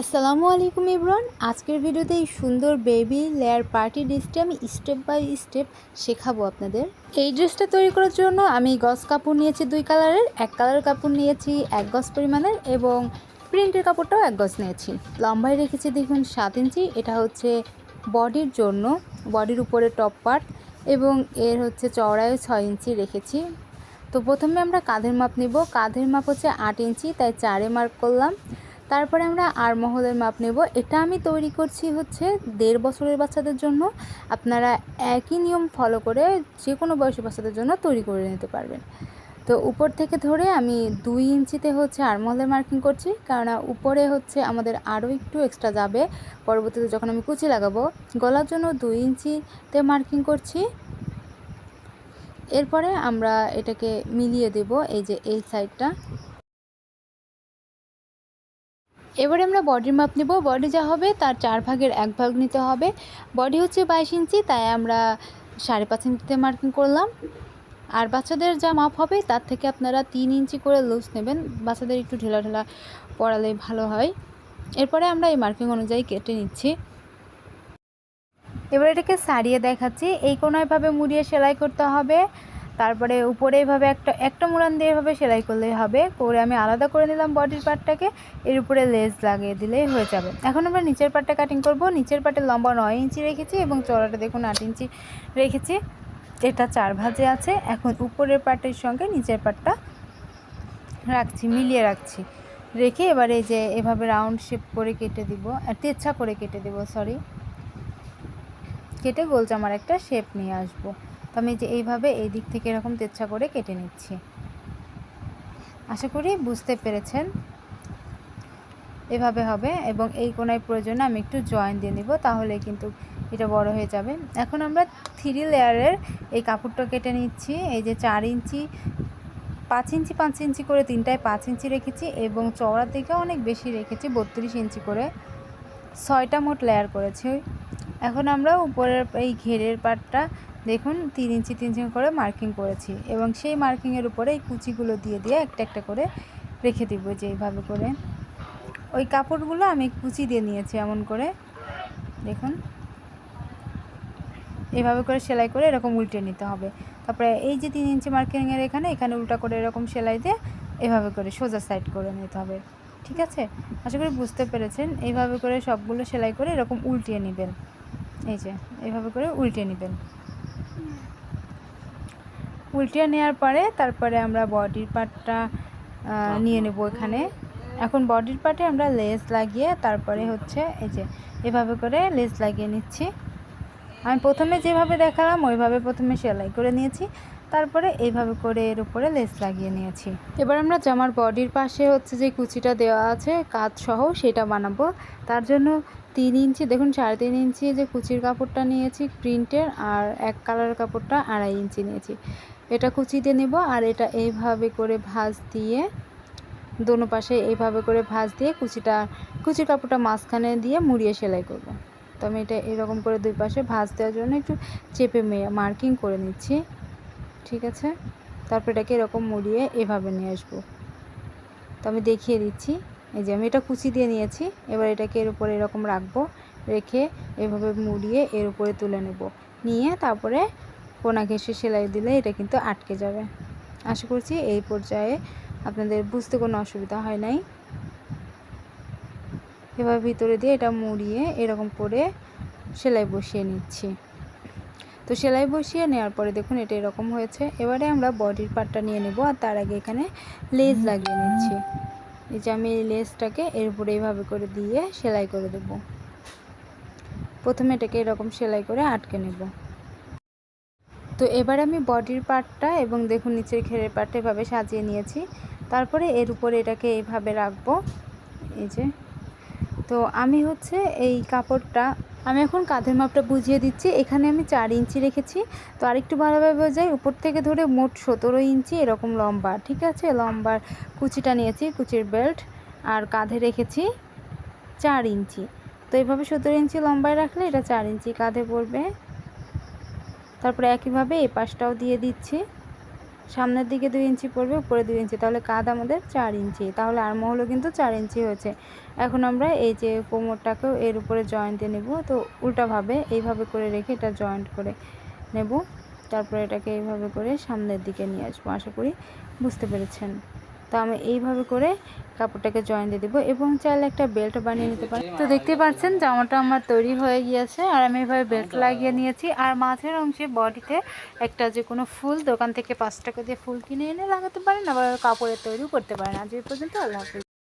আসসালামু আলাইকুম ইব্রান। আজকের ভিডিওতে এই সুন্দর বেবি লেয়ার পার্টি ড্রেসটা আমি স্টেপ বাই স্টেপ শেখাবো আপনাদের। এই ড্রেসটা তৈরি করার জন্য আমি গজ কাপড় নিয়েছি দুই কালারের। এক কালারের কাপড় নিয়েছি এক গজ পরিমাণের এবং প্রিন্টের কাপড়টাও এক গজ নিয়েছি। লম্বায় রেখেছি দেখুন সাত ইঞ্চি। এটা হচ্ছে বডির জন্য। বডির উপরে টপ পার্ট এবং এর হচ্ছে চওড়ায় ছয় ইঞ্চি রেখেছি। তো প্রথমে আমরা কাঁধের মাপ নেব। কাঁধের মাপ হচ্ছে আট ইঞ্চি, তাই চারে মার্ক করলাম। তারপরে আমরা আর মহলের মাপ নেব। এটা আমি তৈরি করছি হচ্ছে দেড় বছরের বাচ্চাদের জন্য। আপনারা একই নিয়ম ফলো করে যে কোনো বয়সী বাচ্চাদের জন্য তৈরি করে নিতে পারবেন। তো উপর থেকে ধরে আমি দুই ইঞ্চিতে হচ্ছে আরমহলের মার্কিং করছি। কারণ উপরে হচ্ছে আমাদের আরও একটু এক্সট্রা যাবে। পরবর্তীতে যখন আমি কুচি লাগাবো, গলার জন্য দুই ইঞ্চিতে মার্কিং করছি। এরপরে আমরা এটাকে মিলিয়ে দেব এই যে এই সাইডটা এবারে আমরা বডির মাপ নেব। বডি যা হবে তার চার ভাগের এক ভাগ নিতে হবে। বডি হচ্ছে বাইশ ইঞ্চি, তাই আমরা সাড়ে পাঁচ ইঞ্চিতে মার্কিং করলাম। আর বাচ্চাদের যা মাপ হবে, তার থেকে আপনারা তিন ইঞ্চি করে লুজ নেবেন। বাচ্চাদের একটু ঢেলা ঢেলা পড়ালে ভালো হয়। এরপরে আমরা এই মার্কিং অনুযায়ী কেটে নিচ্ছি। এবার এটাকে সারিয়ে দেখাচ্ছি। এই কোনোভাবে মুড়িয়ে সেলাই করতে হবে। তারপরে উপরে এভাবে একটা একটা মুড়ান দিয়ে এভাবে সেলাই করলেই হবে। করে আমি আলাদা করে নিলাম বডির পার্টটাকে, এর উপরে লেস লাগিয়ে দিলেই হয়ে যাবে। এখন আমরা নিচের পার্টটা কাটিং করব। নিচের পার্টের লম্বা নয় ইঞ্চি রেখেছি এবং চড়াটা দেখুন আট ইঞ্চি রেখেছি। এটা চার ভাজে আছে। এখন উপরের পার্টের সঙ্গে নিচের পার্টটা রাখছি, মিলিয়ে রাখছি। রেখে এবারে যে এভাবে রাউন্ড শেপ করে কেটে দিব। তেচ্ছা করে কেটে দেব সরি কেটে গোল জামার একটা শেপ নিয়ে আসব। তো আমি যে এইভাবে এই দিক থেকে এরকম তেচ্ছা করে কেটে নিচ্ছি। আশা করি বুঝতে পেরেছেন। এভাবে হবে এবং এই কোনায় প্রয়োজনে আমি একটু জয়েন দিয়ে নিব, তাহলে কিন্তু এটা বড় হয়ে যাবে। এখন আমরা থ্রি লেয়ারের এই কাপড়টা কেটে নিচ্ছি। এই যে চার ইঞ্চি, পাঁচ ইঞ্চি পাঁচ ইঞ্চি করে তিনটায় পাঁচ ইঞ্চি রেখেছি এবং চওড়ার থেকে অনেক বেশি রেখেছি, বত্রিশ ইঞ্চি করে। ছয়টা মোট লেয়ার করেছি। এখন আমরা উপরের এই ঘেরের পাটটা দেখুন, তিন ইঞ্চি তিন ইঞ্চি করে মার্কিং করেছি এবং সেই মার্কিংয়ের উপরে এই কুচিগুলো দিয়ে দিয়ে একটা একটা করে রেখে দিব যে এইভাবে করে। ওই কাপড়গুলো আমি কুচি দিয়ে নিয়েছি এমন করে। দেখুন। এভাবে করে সেলাই করে এরকম উল্টে নিতে হবে। তারপরে এই যে তিন ইঞ্চি মার্কিংয়ের এখানে এখানে উল্টা করে এরকম সেলাই দিয়ে এভাবে করে সোজা সাইড করে নিতে হবে। ঠিক আছে? আশা করি বুঝতে পেরেছেন। এইভাবে করে সবগুলো সেলাই করে এরকম উল্টিয়ে নেবেন। এই যে, এইভাবে করে উল্টে নেবেন। উল্টিয়ে নেওয়ার পরে তারপরে আমরা বডির পার্টটা নিয়ে নেব এখানে। এখন বডির পার্টে আমরা লেস লাগিয়ে তারপরে হচ্ছে এই যে এভাবে করে লেস লাগিয়ে নিচ্ছি। আমি প্রথমে যেভাবে দেখালাম, ওইভাবে প্রথমে সেলাই করে নিয়েছি। তারপরে এইভাবে করে এর উপরে লেস লাগিয়ে নিয়েছি। এবার আমরা জামার বডির পাশে হচ্ছে যে কুচিটা দেওয়া আছে কাজ সহ সেটা বানাবো। তার জন্য তিন ইঞ্চি, দেখুন সাড়ে তিন ইঞ্চি যে কুচির কাপড়টা নিয়েছি, প্রিন্টের, আর এক কালার কাপড়টা আড়াই ইঞ্চি নিয়েছি। এটা কুচি দিয়ে নেব আর এটা এইভাবে করে ভাঁজ দিয়ে দোনো পাশে এইভাবে করে ভাঁজ দিয়ে কুচিটা, কুচি কাপড়টা মাঝখানে দিয়ে মুড়িয়ে সেলাই করব। তো আমি এটা এরকম করে দুই পাশে ভাঁজ দেওয়ার জন্য একটু চেপে মার্কিং করে নিচ্ছি। ঠিক আছে? তারপর এটাকে এরকম মুড়িয়ে এভাবে নিয়ে আসব। তো আমি দেখিয়ে দিচ্ছি। এই যে আমি এটা কুচি দিয়ে নিয়েছি। এবার এটাকে এর উপরে এরকম রাখব, রেখে এভাবে মুড়িয়ে এর উপরে তুলে নেব। নিয়ে তারপরে কোনা ঘেসে সেলাই দিলে এটা কিন্তু আটকে যাবে। আশা করছি এই পর্যায়ে আপনাদের বুঝতে কোনো অসুবিধা হয় নাই। এবার ভিতরে দিয়ে এটা মুড়িয়ে এরকম করে সেলাই বসিয়ে নিচ্ছি। তো সেলাই বসিয়ে নেওয়ার পরে দেখুন এটা এরকম হয়েছে। এবারে আমরা বডির পার্টটা নিয়ে নেব আর তার আগে এখানে লেজ লাগিয়ে নিচ্ছি। এই যে আমি এই লেসটাকে এর উপরে এইভাবে করে দিয়ে সেলাই করে দেব। প্রথমে এটাকে এরকম সেলাই করে আটকে নেব। তো এবার আমি বডির পার্টটা এবং দেখুন নিচের ঘেরের পার্টটা এভাবে সাজিয়ে নিয়েছি। তারপরে এর উপরে এটাকে এইভাবে রাখব। এই যে। তো আমি হচ্ছে এই কাপড়টা, আমি এখন কাঁধের মাপটা বুঝিয়ে দিচ্ছি। এখানে আমি চার ইঞ্চি রেখেছি। তো আরেকটু ভালোভাবে বোঝাই উপর থেকে ধরে মোট সতেরো ইঞ্চি এরকম লম্বা। ঠিক আছে? লম্বার কুচিটা নিয়েছি, কুচির বেল্ট। আর কাঁধে রেখেছি চার ইঞ্চি। তো এইভাবে সতেরো ইঞ্চি লম্বায় রাখলে এটা চার ইঞ্চি কাঁধে পড়বে। তারপরে একইভাবে এই পাশটাও দিয়ে দিচ্ছি। সামনের দিকে দুই ইঞ্চি পড়বে, উপরে দুই ইঞ্চি। তাহলে কাঁধ আমাদের চার ইঞ্চি। তাহলে আর্মহোলও কিন্তু চার ইঞ্চি হয়েছে। এখন আমরা এই যে কোমরটাকেও এর উপরে জয়েন্ট দিয়ে নেব। তো উল্টাভাবে এইভাবে করে রেখে এটা জয়েন্ট করে নেব। তারপরে এটাকে এইভাবে করে সামনের দিকে নিয়ে আসব। আশা করি বুঝতে পেরেছেন। তো আমি এইভাবে করে কাপড়টাকে জয়েন দিয়ে দেবো এবং চাইলে একটা বেল্ট বানিয়ে নিতে পারি। তো দেখতে পাচ্ছেন, জামাটা আমার তৈরি হয়ে গিয়েছে আর আমি এভাবে বেল্ট লাগিয়ে নিয়েছি আর মাঝের অংশে বডিতে একটা যে কোনো ফুল, দোকান থেকে পাঁচ টাকা দিয়ে ফুল কিনে এনে লাগাতে পারেন, আবার কাপড়ের তৈরিও করতে পারেন। আজ এই পর্যন্ত, আল্লাহ হাফিজ।